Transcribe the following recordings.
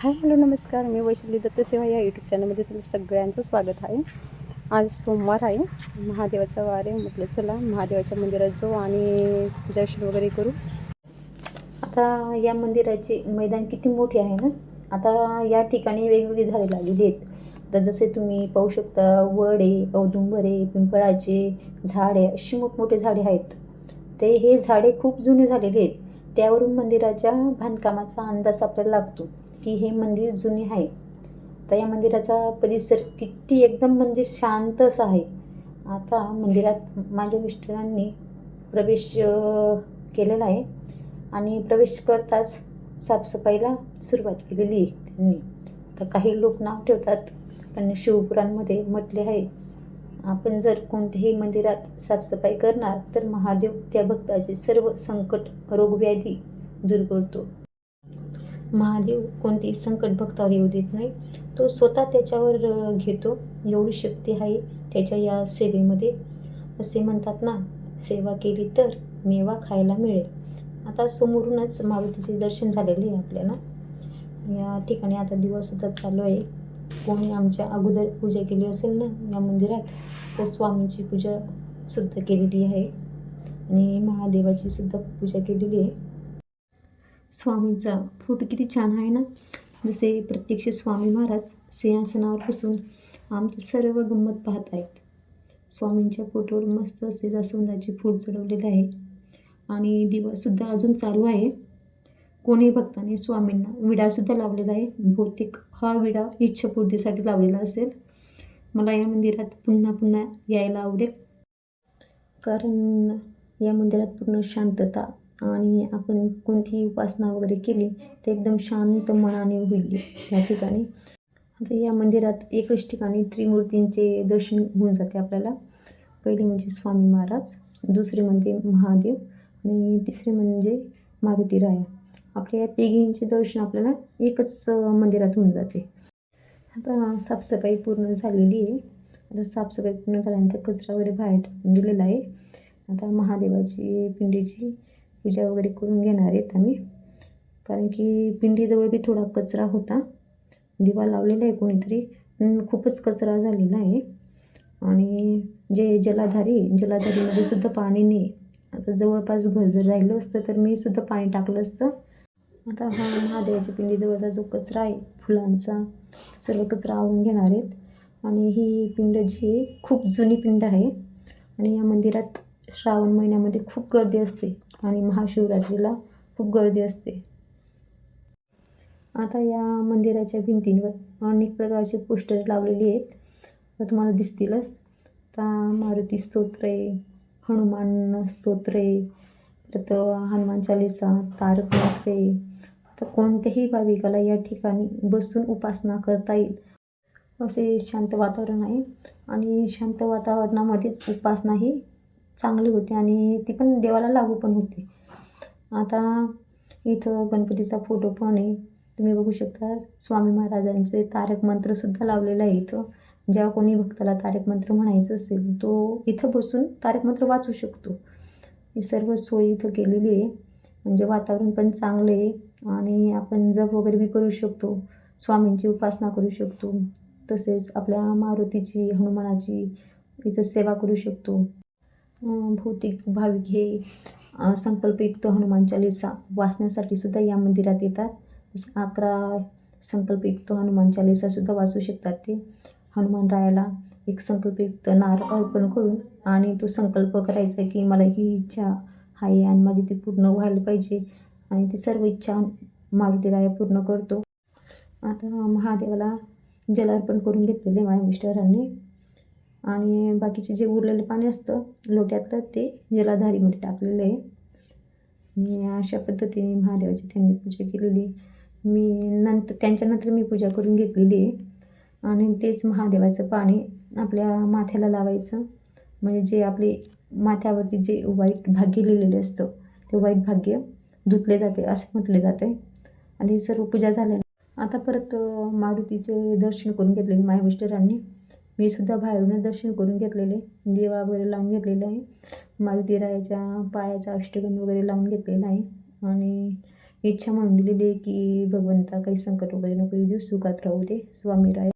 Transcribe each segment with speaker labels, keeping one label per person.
Speaker 1: Hi hello नमस्कार. मी वैशाली दत्तसेवा या YouTube चॅनलमध्ये तुमचं सगळ्यांचं स्वागत आहे. आज सोमवार आहे. महादेवाचा वार आहे. म्हटलं चला महादेवाच्या मंदिरात जाऊ आणि दर्शन वगैरे करू.
Speaker 2: आता या मंदिराचे मैदान किती मोठे आहे ना? आता या ठिकाणी वेगवेगळी झाडे लागलेली आहेत. तर जसे तुम्ही पाहू शकता वड आहे आहे पिंपळाचे झाड आहे अशी मोठमोठे झाडे आहेत. ते हे झाडे खूप जुने झालेले आहेत. त्यावरून मंदिराच्या बांधकामाचा अंदाज आपल्याला लागतो की हे मंदिर जुने आहे. तर या मंदिराचा परिसर किती एकदम म्हणजे शांत असा आहे. आता मंदिरात माझ्या मिस्टरांनी प्रवेश केलेला आहे आणि प्रवेश करताच साफसफाईला सुरुवात केलेली आहे त्यांनी. तर काही लोक नाव ठेवतात पण शिवपुराणमध्ये म्हटले आहे आपण जर कोणत्याही मंदिरात साफसफाई करणार तर महादेव त्या भक्ताचे सर्व संकट रोगव्याधी दूर करतो. महादेव कोणतेही संकट भक्तावर येऊ देत नाही. तो स्वतः त्याच्यावर घेतो. एवढी शक्ती आहे त्याच्या या सेवेमध्ये. असे म्हणतात ना सेवा केली तर मेवा खायला मिळेल. आता समोरूनच मारुतीचे दर्शन झालेले आहे आपल्याला. या ठिकाणी आता दिवासुद्धा चालू आहे. कोणी आमच्या अगोदर पूजा केली असेल ना या मंदिरात तर स्वामीची पूजा सुद्धा केलेली आहे. आणि महादेवाची सुद्धा पूजा केलेली आहे. स्वामींचा फोटो किती छान आहे ना? जसे प्रत्यक्ष स्वामी महाराज सिंहासनावर बसून आमची सर्व गंमत पाहत आहेत. स्वामींच्या फोटोवर मस्त असे जास्वंदाचे फूल चढवलेले आहे. आणि दिवासुद्धा अजून चालू आहे. कोणी भक्तांनी स्वामींना विडासुद्धा लावलेला आहे. भौतिक हा विडा इच्छापूर्तीसाठी लावलेला असेल. मला या मंदिरात पुन्हा पुन्हा यायला आवडेल. कारण या मंदिरात पूर्ण शांतता आणि आपण कोणतीही उपासना वगैरे केली तर एकदम शांत मनाने होईल या ठिकाणी. आता या मंदिरात एकच ठिकाणी त्रिमूर्तींचे दर्शन होऊन जाते आपल्याला. पहिले म्हणजे स्वामी महाराज दुसरे म्हणजे महादेव आणि तिसरे म्हणजे मारुतीराया आपल्या या तिघींचे दर्शन आपल्याला एकच मंदिरात होऊन जाते. आता साफसफाई पूर्ण झालेली आहे. आता साफसफाई पूर्ण झाल्यानंतर कचरा वगैरे बाहेर टाकून दिलेला आहे. आता महादेवाची पिंडीची पूजा वगैरे करून घेणार आहेत आम्ही. कारण की पिंडीजवळ बी थोडा कचरा होता. दिवा लावलेला आहे कोणीतरी पण खूपच कचरा झालेला आहे. आणि जे जलाधारी जलाधारीमध्ये सुद्धा पाणी नाही. आता जवळपास घर जर राहिलं असतं तर मी सुद्धा पाणी टाकलं असतं. आता हा महादेवाच्या पिंडीजवळचा जो कचरा आहे फुलांचा तो सर्व कचरा आवरून घेणार आहेत. आणि ही पिंड जी आहे खूप जुनी पिंड आहे. आणि या मंदिरात श्रावण महिन्यामध्ये खूप गर्दी असते आणि महाशिवरात्रीला खूप गर्दी असते. आता या मंदिराच्या भिंतींवर अनेक प्रकारचे पोस्टर लावलेली आहेत. तर तुम्हाला दिसतीलच. आता मारुती स्तोत्र आहे हनुमान स्तोत्र आहे परत हनुमान चालिसा तारक मात्रे आता कोणत्याही भाविकाला या ठिकाणी बसून उपासना करता येईल असे शांत वातावरण आहे. आणि शांत वातावरणामध्येच उपासना ही चांगली होते आणि ती पण देवाला लागू पण होते. आता इथं गणपतीचा फोटो पण आहे. तुम्ही बघू शकता स्वामी महाराजांचे तारक मंत्रसुद्धा लावलेलं आहे इथं. ज्या कोणी भक्ताला तारक मंत्र म्हणायचं असेल तो इथं बसून तारक मंत्र वाचू शकतो. ही सर्व सोय इथं केलेली आहे. म्हणजे वातावरण पण चांगलं आहे आणि आपण जप वगैरे बी करू शकतो स्वामींची उपासना करू शकतो तसेच आपल्या मारुतीची हनुमानाची इथं सेवा करू शकतो. भौतिक भाविक हे संकल्पयुक्त हनुमान चालिसा वाचण्यासाठी सुद्धा या मंदिरात येतात. अकरा संकल्पयुक्त हनुमान चालिसासुद्धा वाचू शकतात ते. हनुमानरायाला एक संकल्पयुक्त नार अर्पण करून आणि तो संकल्प करायचा की मला ही इच्छा आहे आणि माझी ती पूर्ण व्हायला पाहिजे आणि ती सर्व इच्छा मारुतीराया पूर्ण करतो. आता महादेवाला जल अर्पण करून घेतलेले माझ्या मिस्टरांनी. आणि बाकीचे जे उरलेलं पाणी असतं लोट्यातलं ते जलाधारीमध्ये टाकलेलं आहे. मी अशा पद्धतीने महादेवाची त्यांनी पूजा केलेली. मी नंतर त्यांच्यानंतर मी पूजा करून घेतलेली आहे. आणि तेच महादेवाचं पाणी आपल्या माथ्याला लावायचं. म्हणजे जे आपले माथ्यावरती जे वाईट भाग्य लिहिलेले असतं ते वाईट भाग्य धुतले जाते असं म्हटले जाते आणि सर्व पूजा झाल्या आता परत मारुतीचे दर्शन करून घेतलेले माझ्या मिस्टरांनी मी सुद्धा बाहेरूनच दर्शन करून घेतलेले. देवा वगैरे लावून घेतलेले आहे. मारुती रायाच्या पायाचा अष्टगंध वगैरे लावून घेतलेला आहे. आणि इच्छा म्हणून दिलेली आहे की भगवंता काही संकट वगैरे नको येऊ देऊ सुखात राहू दे स्वामी राय.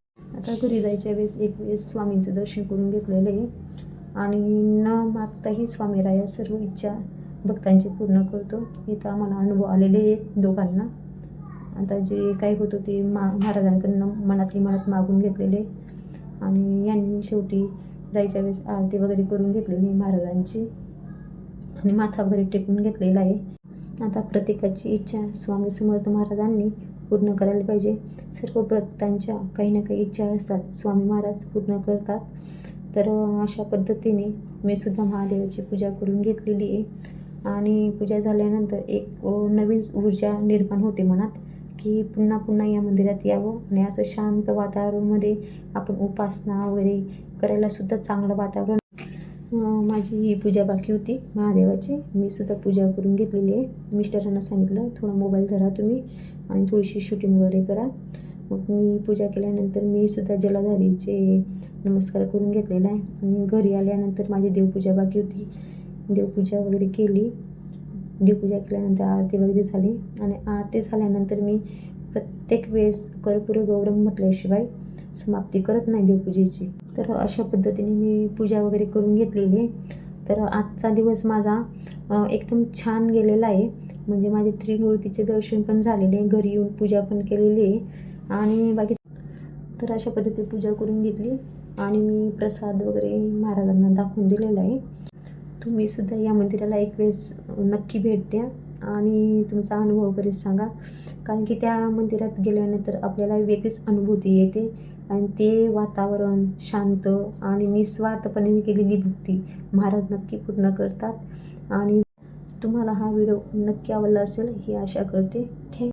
Speaker 2: आता घरी जायच्या वेळेस एक वेळेस स्वामींचं दर्शन करून घेतलेलं आहे. आणि न मागताही स्वामी राया सर्व इच्छा भक्तांची पूर्ण करतो. इथं आम्हाला अनुभव आलेले आहेत दोघांना. आता जे काही होतं ते मा महाराजांकडनं मनातली मनात मागून घेतलेले. आणि यांनी शेवटी जायच्या वेळेस आरती वगैरे करून घेतलेली आहे महाराजांची. आणि माथा वगैरे टेकून घेतलेला आहे. आता प्रत्येकाची इच्छा स्वामी समर्थ महाराजांनी पूर्ण करायला पाहिजे. सर्व भक्तांच्या काही ना काही इच्छा असतात. स्वामी महाराज पूर्ण करतात. तर अशा पद्धतीने मी सुद्धा महादेवाची पूजा करून घेतलेली आहे. आणि पूजा झाल्यानंतर एक नवीन ऊर्जा निर्माण होते मनात की पुन्हा पुन्हा या मंदिरात यावं. आणि असं शांत वातावरणामध्ये आपण उपासना वगैरे करायला सुद्धा चांगलं वातावरण माझी ही पूजा बाकी होती महादेवाची. मी सुद्धा पूजा करून घेतलेली आहे. मिस्टरांना सांगितलं थोडा मोबाईल धरा तुम्ही आणि थोडीशी शूटिंग वगैरे करा. मग मी पूजा केल्यानंतर मी सुद्धा जलाधारीचे नमस्कार करून घेतलेला आहे. आणि घरी आल्यानंतर माझी देवपूजा बाकी होती. देवपूजा वगैरे केली. देवपूजा केल्यानंतर आरती वगैरे झाली. आणि आरती झाल्यानंतर मी प्रत्येक वेळेस कर्पूर गौरव म्हटल्याशिवाय समाप्ती करत नाही देवपूजेची. तर अशा पद्धतीने मी पूजा वगैरे करून घेतलेली आहे. तर आजचा दिवस माझा एकदम छान गेलेला आहे. म्हणजे माझे त्रिमूर्तीचे दर्शन पण झालेले आहे. घरी येऊन पूजा पण केलेली आहे. आणि बाकी तर अशा पद्धतीने पूजा करून घेतली. आणि मी प्रसाद वगैरे महाराजांना दाखवून दिलेला आहे. तुम्ही सुद्धा या मंदिराला एक वेळेस नक्की भेट द्या. आणि तुमचा अनुभव वगैरे सांगा. कारण की त्या मंदिरात गेल्यानंतर आपल्याला वेगळीच अनुभूती येते. आणि ते वातावरण शांत आणि निस्वार्थपणे केलेली भक्ती महाराज नक्की पूर्ण करतात. आणि तुम्हाला हा व्हिडिओ नक्की आवडला असेल ही आशा करते. थँक्यू